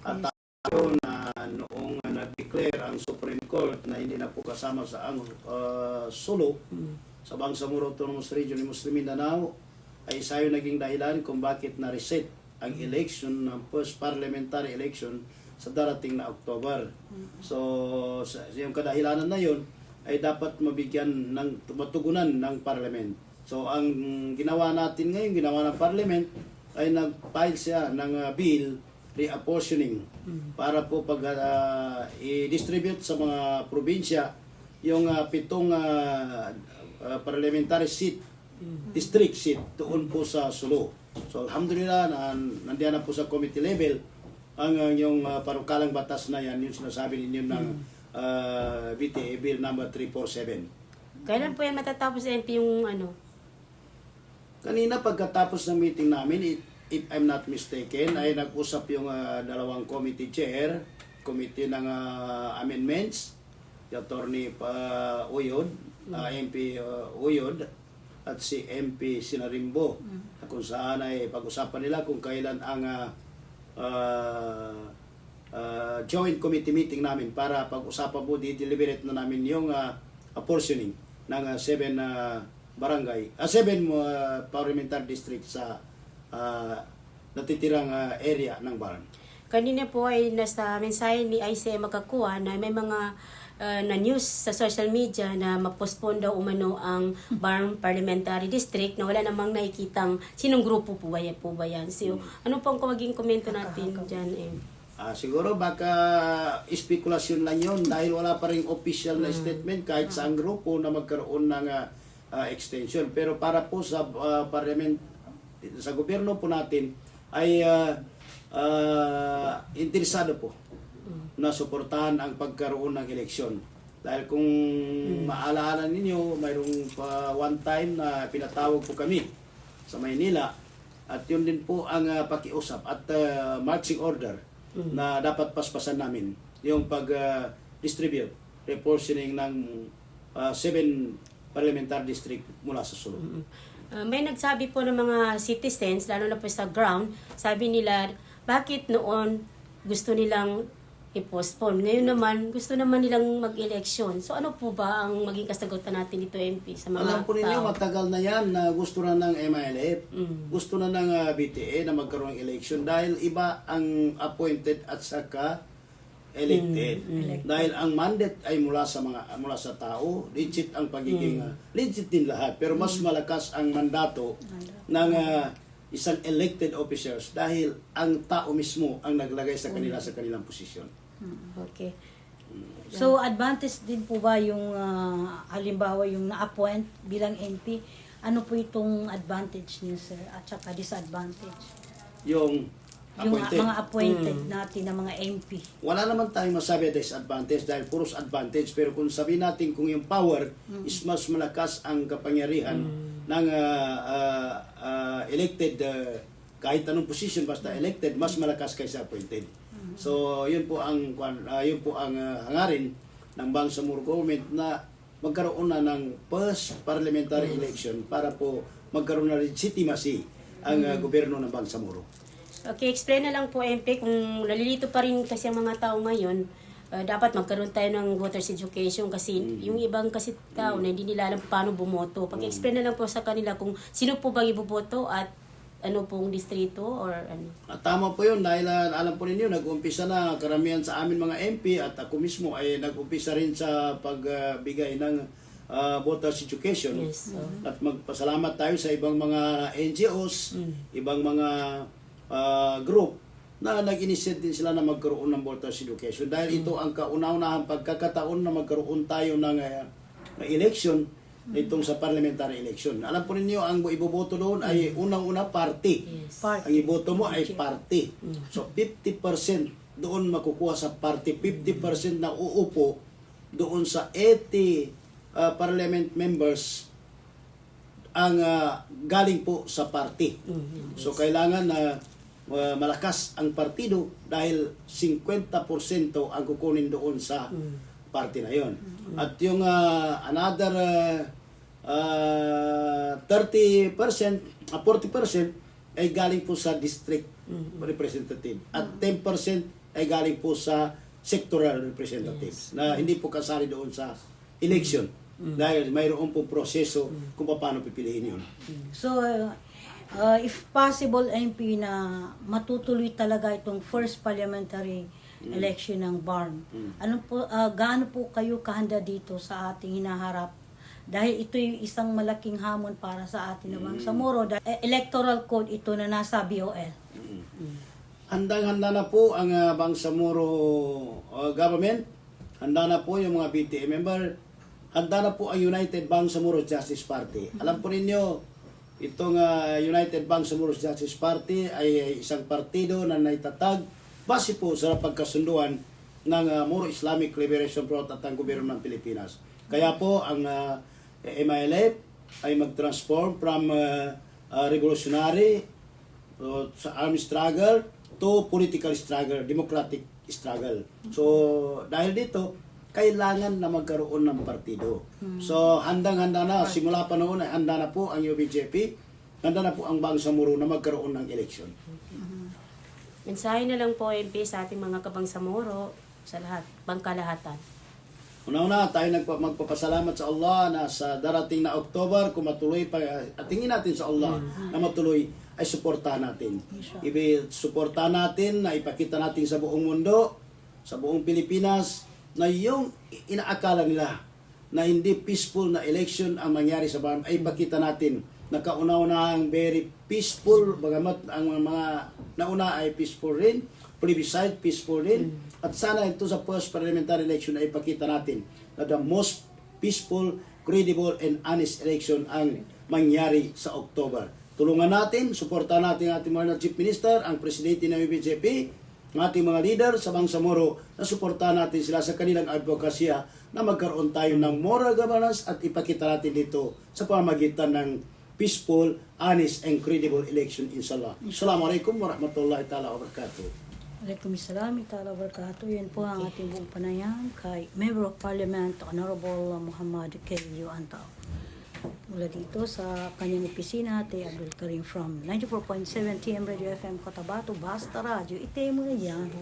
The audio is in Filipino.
At tayo na noong nag-declare ang Supreme Court na hindi na po kasama sa ang uh, Sulu sa Bangsamoro Autonomous Region ni Muslim Mindanao ay isa yung naging dahilan kung bakit na-reset ang election ng first parliamentary election sa darating na October. So, sa, yung kadahilanan na yun ay dapat mabigyan ng matugunan ng parliament. So, ang ginawa natin ngayon, ginawa ng parliament, ay nag-file siya ng uh, bill reapportioning para po pag uh, i-distribute sa mga probinsya yung uh, pitong uh, uh, parliamentary seat, district seat doon po sa Sulu. So alhamdulillah na nandiyan na po sa committee level ang uh, yung uh, panukalang batas na yan, yung sinasabi ninyo ng uh, BTA Bill number 347. Kailan po yan matatapos MP yung ano? Kanina pagkatapos ng meeting namin, if, I'm not mistaken, ay nag-usap yung ah, dalawang committee chair, committee ng ah, amendments, si Attorney pa Uyod, ah, MP ah, Uyod, at si MP Sinarimbo, na kung saan ay pag-usapan nila kung kailan ang ah, ah, joint committee meeting namin para pag-usapan po, di-deliberate na namin yung ah, apportioning ng ah, seven ah, barangay, ah, seven uh, parliamentary district sa ah, natitirang ah, area ng Baran. Kanina po ay nasa mensahe ni ICM makakuha na may mga uh, na news sa social media na mapostpone daw umano ang Barm Parliamentary District na wala namang nakikitang sinong grupo po ba yan? Po ba yan? So, ano pong maging komento natin dyan? Eh? Ah, siguro baka espekulasyon lang yon dahil wala pa rin official na statement kahit sa ang grupo na magkaroon ng ah, extension. Pero para po sa ah, parliament, sa gobyerno po natin ay ah, ah, interesado po na suportahan ang pagkaroon ng eleksyon. Dahil kung maalaala ninyo, mayroong pa one time na pinatawag po kami sa Maynila at yun din po ang ah, pakiusap at ah, marching order na dapat paspasan namin yung pag-distribute, reportioning ng ah, seven parliamentary district mula sa Sulu. Uh, may nagsabi po ng mga citizens, lalo na po sa ground, sabi nila, bakit noon gusto nilang i-postpone? Ngayon naman, gusto naman nilang mag-election. So ano po ba ang maging kasagutan natin dito, MP, sa mga Alam po ninyo, tao? matagal na yan na gusto na ng MILF, Mm. gusto na ng ah, BTA na magkaroon ng election dahil iba ang appointed at saka elected. Mm, Dahil ang mandate ay mula sa mga mula sa tao, legit ang pagiging Mm. ah, legit din lahat, pero mas malakas ang mandato ng ah, isang elected officers dahil ang tao mismo ang naglagay sa kanila sa kanilang posisyon. Okay. So, advantage din po ba yung, ah, halimbawa, yung na-appoint bilang MP? Ano po itong advantage niyo, sir? At saka disadvantage? Yung Yung appointed. mga appointed natin na mga MP. wala naman tayong masabi disadvantage dahil puros advantage. Pero kung sabihin natin kung yung power is mas malakas ang kapangyarihan ng ah, ah, ah, elected ah, kahit anong position basta elected mas malakas kaysa appointed. So yun po ang kwan- ah, yun po ang ah, hangarin ng Bangsamoro government na magkaroon na ng first parliamentary election para po magkaroon na legitimacy ang ah, gobyerno ng Bangsamoro Okay, explain na lang po, MP, kung nalilito pa rin kasi ang mga tao ngayon, uh, dapat magkaroon tayo ng voters education kasi yung ibang kasi tao na hindi nila alam paano bumoto. Pag-explain na lang po sa kanila kung sino po bang iboboto at ano pong distrito or ano. At tama po yun dahil ah, alam po ninyo, nag-umpisa na karamihan sa amin mga MP at ako mismo ay nag-umpisa rin sa pagbigay ng ah, voters education. Yes. so, At magpasalamat tayo sa ibang mga NGOs, ibang mga ah, group na nag-initiate din sila na magkaroon ng voters education dahil ito ang kauna-unahang pagkakataon na magkaroon tayo ng ah, ng election itong sa parliamentary election. Alam po ninyo, ang iboboto doon ay unang-una party. yes. Part. Ang iboto mo ay party. So 50% doon makukuha sa party, 50% na uupo doon sa 80 uh, parliament members ang uh, galing po sa party. So kailangan na uh, malakas ang partido dahil 50% ang kukunin doon sa party na yon. At yung uh, another uh, uh, 30%, uh, 40% ay galing po sa district representative. At 10% ay galing po sa sectoral representatives na hindi po kasali doon sa election. Dahil mayroon po proseso kung paano pipiliin yun. So, uh, uh, if possible, MP, na matutuloy talaga itong first parliamentary election ng BARM, ano po, uh, gaano po kayo kahanda dito sa ating hinaharap? Dahil ito yung isang malaking hamon para sa atin ng Bangsamoro. Dahil eh, electoral code ito na nasa BOL. Handang-handa na po ang uh, Bangsamoro uh, government. Handa na po yung mga BTA member. Handa na po ang United Bangsamoro Justice Party. Alam po ninyo, itong uh, United Bangsamoro Justice Party ay, isang partido na naitatag base po sa pagkasunduan ng uh, Moro Islamic Liberation Front at ang gobyerno ng Pilipinas. Kaya po ang uh, MILF ay mag-transform from uh, uh, revolutionary uh, sa armed struggle to political struggle, democratic struggle. So, dahil dito, kailangan na magkaroon ng partido. So, handang-handa na, simula pa noon ay handa na po ang UBJP, handa na po ang Bangsamoro na magkaroon ng election. Mensahe na lang po MP sa ating mga kabangsamoro sa lahat, bangkalahatan. Una-una, tayo nagpa- magpapasalamat sa Allah na sa darating na October, kung matuloy pa, at tingin natin sa Allah na matuloy, ay suportahan natin. Ibi, suportahan natin na ipakita natin sa buong mundo, sa buong Pilipinas, na yung inaakala nila na hindi peaceful na election ang mangyari sa BARM, ay ipakita natin. Na kauna-unahang very peaceful, bagamat ang mga nauna ay peaceful rin, plebiscite peaceful rin, at sana ito sa first parliamentary election ay ipakita natin na the most peaceful, credible, and honest election ang mangyari sa October. Tulungan natin, suportahan natin ang ating mga Chief Minister, ang Presidente ng UBJP, ang ating mga leader sa Bangsamoro na suportahan natin sila sa kanilang advokasya na magkaroon tayo ng moral governance at ipakita natin dito sa pamamagitan ng peaceful, honest, and credible election inshallah. Assalamualaikum warahmatullahi taala wabarakatuh. Waalaikumsalam ta'ala wabarakatuh. Yan po ang ating buong panayam kay Member of Parliament Honorable Muhammad K. Antao. Mula dito sa kanyang opisina, Ate Abdul Karim from 94.7 TM Radio FM Cotabato, Basta Radio. Ite mo na yan.